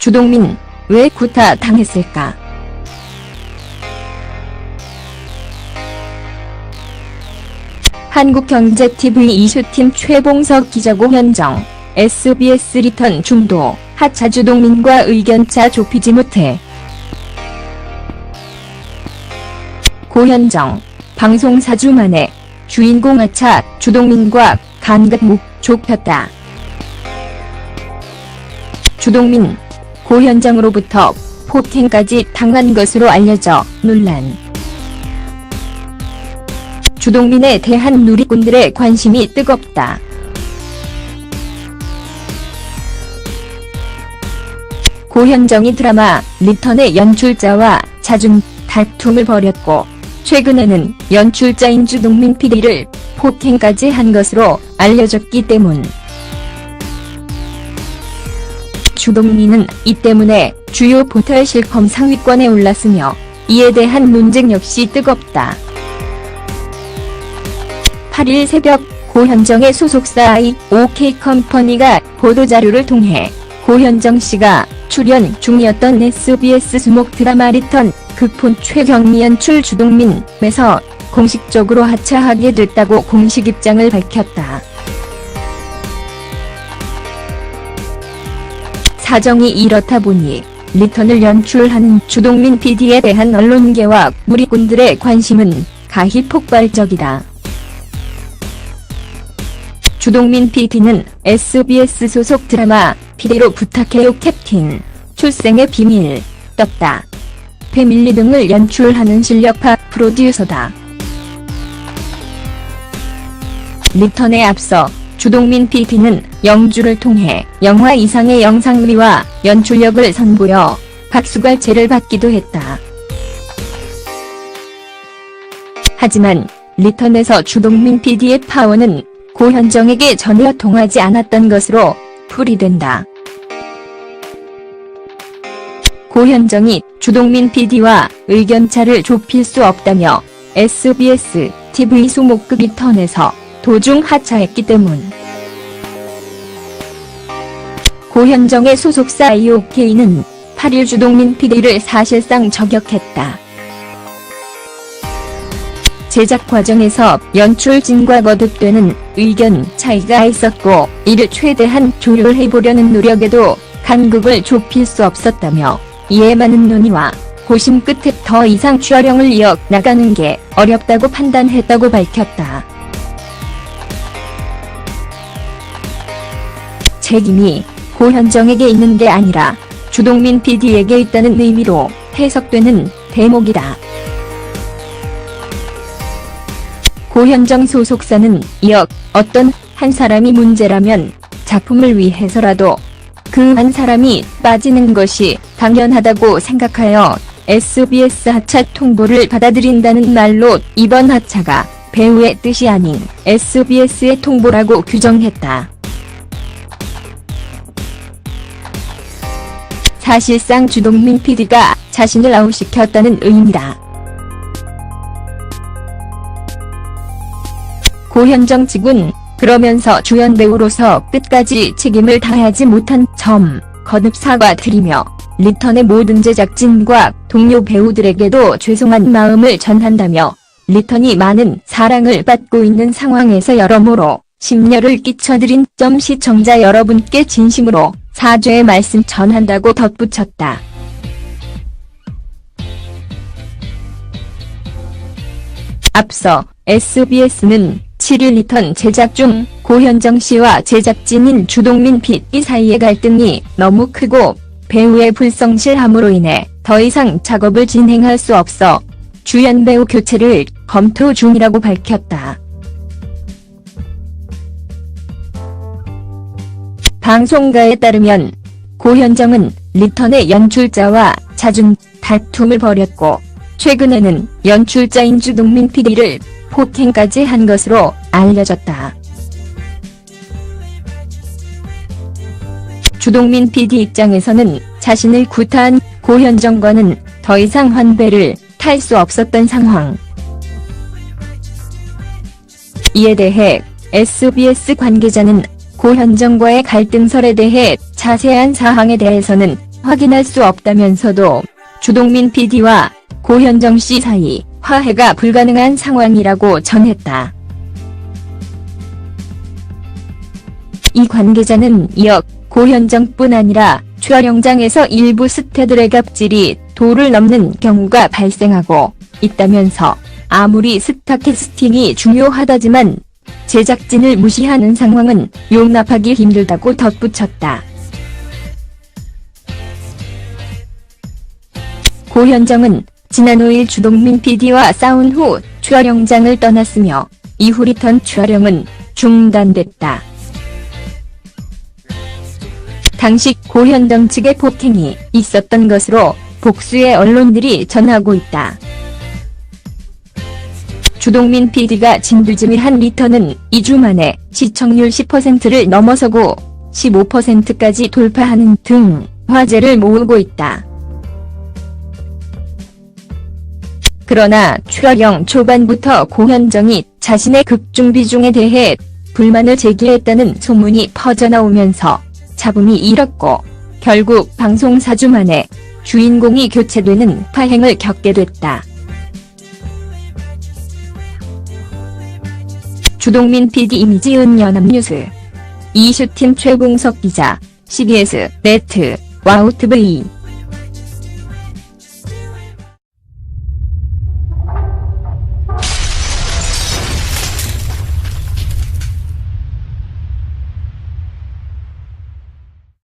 주동민, 왜 구타 당했을까? 한국경제TV 이슈팀 최봉석 기자 고 현정, SBS 리턴 중도, 하차 주동민과 의견차 좁히지 못해. 고현정, 방송 4주 만에 주인공 하차 주동민과 간극 목 좁혔다. 주동민, 고현정으로부터 폭행까지 당한 것으로 알려져 논란. 주동민에 대한 누리꾼들의 관심이 뜨겁다. 고현정이 드라마 리턴의 연출자와 자중 다툼을 벌였고 최근에는 연출자인 주동민 PD를 폭행까지 한 것으로 알려졌기 때문. 주동민은 이 때문에 주요 포털 실검 상위권에 올랐으며 이에 대한 논쟁 역시 뜨겁다. 8일 새벽 고현정의 소속사 OK 컴퍼니가 보도자료를 통해 고현정 씨가 출연 중이었던 SBS 수목 드라마 리턴 극본 최경미 연출 주동민에서 공식적으로 하차하게 됐다고 공식 입장을 밝혔다. 사정이 이렇다 보니 리턴을 연출하는 주동민 PD에 대한 언론계와 무리꾼들의 관심은 가히 폭발적이다. 주동민 PD는 SBS 소속 드라마 PD로 부탁해요 캡틴, 출생의 비밀, 떴다. 패밀리 등을 연출하는 실력파 프로듀서다. 리턴에 앞서 주동민 PD는 영주를 통해 영화 이상의 영상미와 연출력을 선보여 박수갈채를 받기도 했다. 하지만 리턴에서 주동민 PD의 파워는 고현정에게 전혀 통하지 않았던 것으로 풀이된다. 고현정이 주동민 PD와 의견차를 좁힐 수 없다며 SBS TV 수목급 리턴에서 도중 하차했기 때문. 고현정의 소속사 IOK는 8일 주동민 PD를 사실상 저격했다. 제작 과정에서 연출진과 거듭되는 의견 차이가 있었고 이를 최대한 조율해보려는 노력에도 간극을 좁힐 수 없었다며 이에 많은 논의와 고심 끝에 더 이상 촬영을 이어 나가는 게 어렵다고 판단했다고 밝혔다. 책임이 고현정에게 있는 게 아니라 주동민 PD에게 있다는 의미로 해석되는 대목이다. 고현정 소속사는 이어 어떤 한 사람이 문제라면 작품을 위해서라도 그 한 사람이 빠지는 것이 당연하다고 생각하여 SBS 하차 통보를 받아들인다는 말로 이번 하차가 배우의 뜻이 아닌 SBS의 통보라고 규정했다. 사실상 주동민 PD가 자신을 아웃시켰다는 의미다. 고현정 측은 그러면서 주연 배우로서 끝까지 책임을 다하지 못한 점 거듭 사과드리며 리턴의 모든 제작진과 동료 배우들에게도 죄송한 마음을 전한다며 리턴이 많은 사랑을 받고 있는 상황에서 여러모로 심려를 끼쳐드린 점 시청자 여러분께 진심으로 사죄의 말씀 전한다고 덧붙였다. 앞서 SBS는 7일 리턴 제작 중 고현정 씨와 제작진인 주동민 PD 사이의 갈등이 너무 크고 배우의 불성실함으로 인해 더 이상 작업을 진행할 수 없어 주연 배우 교체를 검토 중이라고 밝혔다. 방송가에 따르면 고현정은 리턴의 연출자와 자중 다툼을 벌였고 최근에는 연출자인 주동민 PD를 폭행까지 한 것으로 알려졌다. 주동민 PD 입장에서는 자신을 구타한 고현정과는 더 이상 환배를 탈 수 없었던 상황. 이에 대해 SBS 관계자는 고현정과의 갈등설에 대해 자세한 사항에 대해서는 확인할 수 없다면서도 주동민 PD와 고현정 씨 사이 화해가 불가능한 상황이라고 전했다. 이 관계자는 이어 고현정뿐 아니라 촬영장에서 일부 스태들의 갑질이 도를 넘는 경우가 발생하고 있다면서 아무리 스타 캐스팅이 중요하다지만 제작진을 무시하는 상황은 용납하기 힘들다고 덧붙였다. 고현정은 지난 5일 주동민 PD와 싸운 후 촬영장을 떠났으며 이후 리턴 촬영은 중단됐다. 당시 고현정 측의 폭행이 있었던 것으로 복수의 언론들이 전하고 있다. 주동민 PD가 진두지밀한 리턴은 2주 만에 시청률 10%를 넘어서고 15%까지 돌파하는 등 화제를 모으고 있다. 그러나 촬영 초반부터 고현정이 자신의 극중 비중에 대해 불만을 제기했다는 소문이 퍼져나오면서 잡음이 일었고 결국 방송 4주 만에 주인공이 교체되는 파행을 겪게 됐다. 주동민 PD 이미지은 연합뉴스. 이슈팀 최봉석 기자 CBS 네트 와우TV